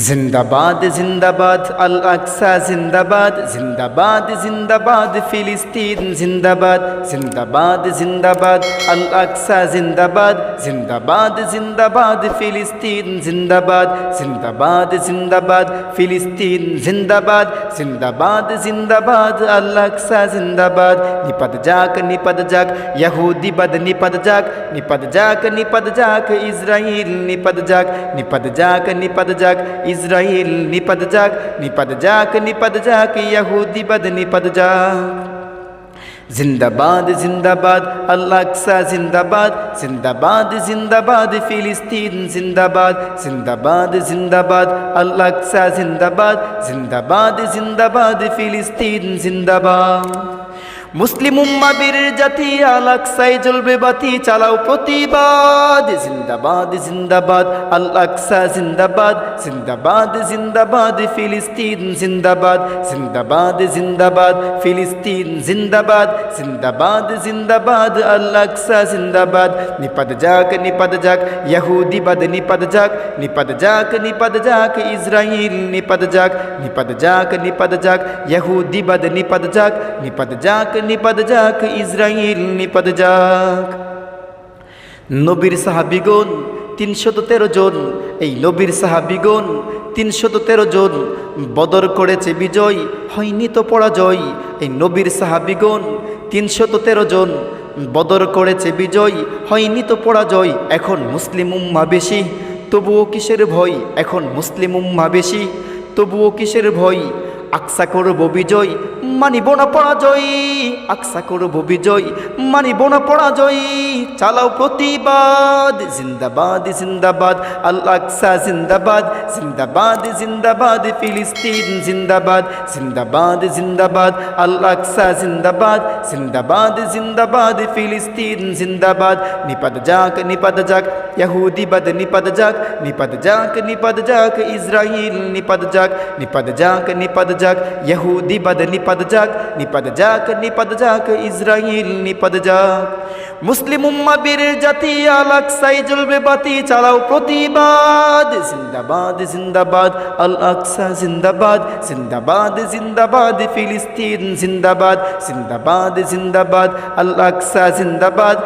জিন্দাবাদ জিন্দাবাদ আল আকসা জিন্দাবাদ জিন্দাবাদ জিন্দাবাদ ফিলিস্তিন জিন্দাবাদ জিন্দাবাদ জিন্দাবাদ আল আকসা জিন্দাবাদ জিন্দাবাদ জিন্দাবাদ ফিলিস্তিন জিন্দাবাদ জিন্দাবাদ জিন্দাবাদ ফিলিস্তিন জিন্দাবাদ জিন্দাবাদ জিন্দাবাদ আল আকসা জিন্দাবাদ নিপদ যাক নিপদ যাক ইয়াহুদিবাদ নিপদ যাক নিপদ যাক নিপদ যাক ইসরাইল নিপদ যাক নিপদ যাক নিপদ যাক ইসরায়েল নিপাদ যাক নিপাদ যাক নিপাদ যাক ইয়াহুদিবাদ নিপাদ যাক। জিন্দাবাদ জিন্দাবাদ আল্লাকসা জিন্দাবাদ জিন্দাবাদ জিন্দাবাদ, ফিলিস্তিন জিন্দাবাদ জিন্দাবাদ জিন্দাবাদ আল্লাকসা জিন্দাবাদ জিন্দাবাদ জিন্দাবাদ, ফিলিস্তিন জিন্দাবাদ। মুসলিম উম্মাবির জাতি আলাকসাই জ্বলবে বাতি, চালাও প্রতিবাদ। জিন্দাবাদ জিন্দাবাদ আল আকসা জিন্দাবাদ। জিন্দাবাদ জিন্দাবাদ, ফিলিস্তিন জিন্দাবাদ। জিন্দাবাদ জিন্দাবাদ, ফিলিস্তিন জিন্দাবাদ। জিন্দাবাদ জিন্দাবাদ আল আকসা জিন্দাবাদ। নিপদ যাক নিপদ যাক ইহুদিবাদ নিপদ যাক। নিপদ যাক নিপদ যাক, ইসরাইল নিপদ যাক। নিপদ যাক নিপদ যাক ইহুদিবাদ নিপদ যাক। নিপদ যাক নিপদ যাক, ইসরাইল নিপদ যাক। নবীর সাহাবিগণ তিনশত তেরো জন, এই নবীর সাহাবিগণ তিনশত তেরো জন বদর করেছে বিজয়, হয়নি তো পরাজয়। এই নবীর সাহাবিগণ তিনশত তেরো জন বদর করেছে বিজয়, হয়নি তো পরাজয়। এখন মুসলিম উম্মা বেশি, তবুও কিসের ভয়? এখন মুসলিম উম্মা বেশি, তবুও কিসের ভয়? আকসা করব বিজয়, মানিব না পরাজয়ী। আকসা করব বিজয়, মানিব না পরাজয়ী। চালাও প্রতিবাদ, জিন্দাবাদ জিন্দাবাদ। আল জিন্দাবাদ জিন্দাবাদ জিন্দাবাদ। ফিলিস্তিন জিন্দাবাদ জিন্দাবাদ জিন্দাবাদ। আল জিন্দাবাদ জিন্দাবাদ জিন্দাবাদ। ফিলিস্তিন জিন্দাবাদ। নিপদ যাক নিপদ যাক। ইহুদিবাদ নিপদ যাক। নিপদ যাক নিপদ যাক। ইসরাইল নিপদ যাক। নিপদ যাক নিপদ زند آباد الع شاہ زنداد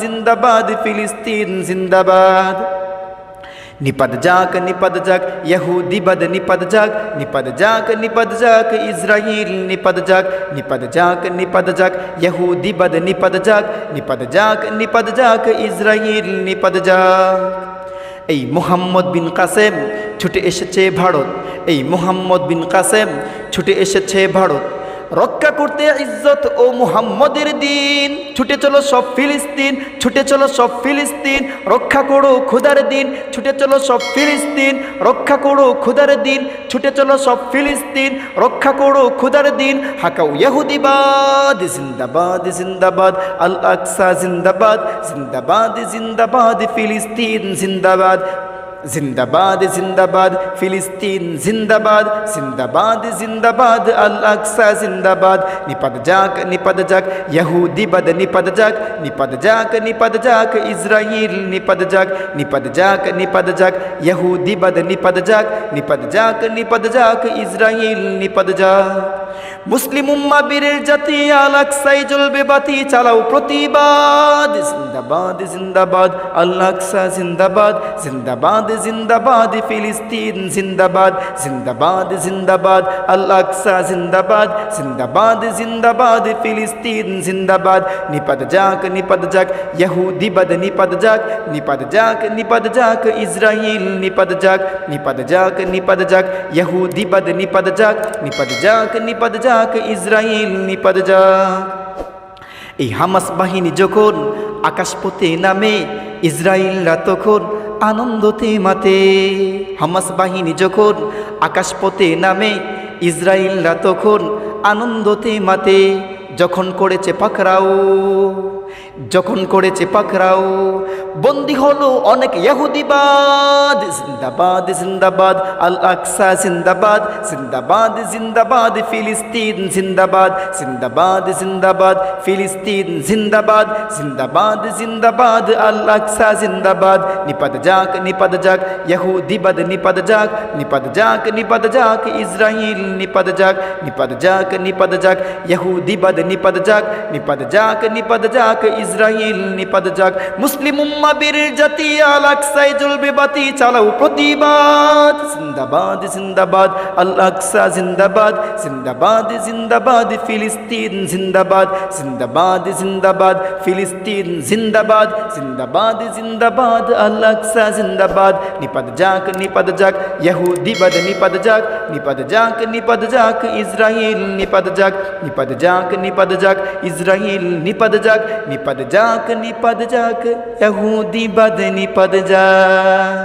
زند آباد فلسطین زندہ باد নিপদ যাক নিপদ যাক ইহু দিবদ নিপদ যাক নিপদ যাক নিপদ যাক ইসরাইল নিপদ যাক নিপদ যাক নিপদ যাক ইহু দিবদ নিপদ যাক নিপদ যাক নিপদ যাক ইসরাইল নিপদ যাক এই মোহাম্মদ বিন কাসেম ছুটে এসেছে ভারত এই মোহাম্মদ বিন কাসেম ছুটে এসেছে ভারত রক্ষা করতে ইজ্জত ও মুহাম্মদের দিন। ছুটে চলো সব ফিলিস্তিন, ছুটে চলো সব ফিলিস্তিন, রক্ষা করো খুদার দিন। ছুটে চলো সব ফিলিস্তিন, রক্ষা করো খুদার দিন। ছুটে চলো সব ফিলিস্তিন, রক্ষা করো খুদার দিন। হাকাউ ইহুদিবাদ জিন্দাবাদ জিন্দাবাদ। আল আকসা, জিন্দাবাদ জিন্দাবাদ জিন্দাবাদ, ফিলিস্তিন, জিন্দাবাদ। زندہ باد زندہ باد فلسطین زندہ باد زندہ باد زندہ باد الاقصا زندہ باد نپد جاک نپد جاک یہودی بد نپد جاک نپد جاک نپد جاک اسرائیل نپد جاک نپد جاک نپد جاک یہودی بد نپد جاک نپد جاک نپد جاک اسرائیل نپد جاک مسلم মুসলিম باتی چلاو پرتی باد زندہ باد زندہ باد الاقصا زندہ باد زندہ باد জিন্দাবাদ ফিলিস্তিন জিন্দাবাদ জিন্দাবাদ জিন্দাবাদ আল আকসা জিন্দাবাদ জিন্দাবাদ জিন্দাবাদ ফিলিস্তিন জিন্দাবাদ নিপাত যাক নিপাত যাক ইহুদিবাদ নিপাত যাক নিপাত যাক নিপাত যাক ইসরাইল নিপাত যাক নিপাত যাক নিপাত যাক ইহুদিবাদ নিপাত যাক নিপাত যাক নিপাত যাক ইসরাইল নিপাত যাক এই হামাস বাহিনী যখন আকাশপথে নামে ইসরায়েলরা তখন আনন্দতে মাতে। হামাস বাহিনী যখন আকাশপথে নামে ইসরায়েলরা তখন আনন্দতে মাতে। যখন করেছে পাকরাও, যখন করেছে পাকরাও, বন্দি হলো অনেক ইহুদিবাদ জিন্দাবাদ জিন্দাবাদ, আল আকসা, জিন্দাবাদ জিন্দাবাদ জিন্দাবাদ, ফিলিস্তিন, জিন্দাবাদ জিন্দাবাদ জিন্দাবাদ, ফিলিস্তিন, জিন্দাবাদ জিন্দাবাদ জিন্দাবাদ, আল আকসা, জিন্দাবাদ নিপদ যাক নিপদ যাক ইহুদিবাদ নিপদ যাক নিপদ যাক নিপদ যাক, ইসরাইল নিপদ যাক নিপদ যাক নিপদ যাক ইহুদিবাদ নিপদ যাক নিপদ যাক নিপদ যাক ইসরাইল নিপদ যাক মুসলিম উম্মা বীর জাতি আল আকসায় জ্বলবে বাতি চালাও প্রতিবাদ জিন্দাবাদ জিন্দাবাদ আল আকসা জিন্দাবাদ জিন্দাবাদ জিন্দাবাদ ফিলিস্তিন জিন্দাবাদ জিন্দাবাদ জিন্দাবাদ ফিলিস্তিন জিন্দাবাদ জিন্দাবাদ জিন্দাবাদ আল আকসা জিন্দাবাদ নিপদ যাক নিপদ যাক ইহুদিবাদ নিপদ যাক নিপদ যাক নিপদ যাক ইসরাইল নিপদ যাক নিপদ যাক নিপদ যাক ইসরাইল নিপদ যাক নিপদ যাক নিপদ যাক ইহুদিবাদ নিপদ যাক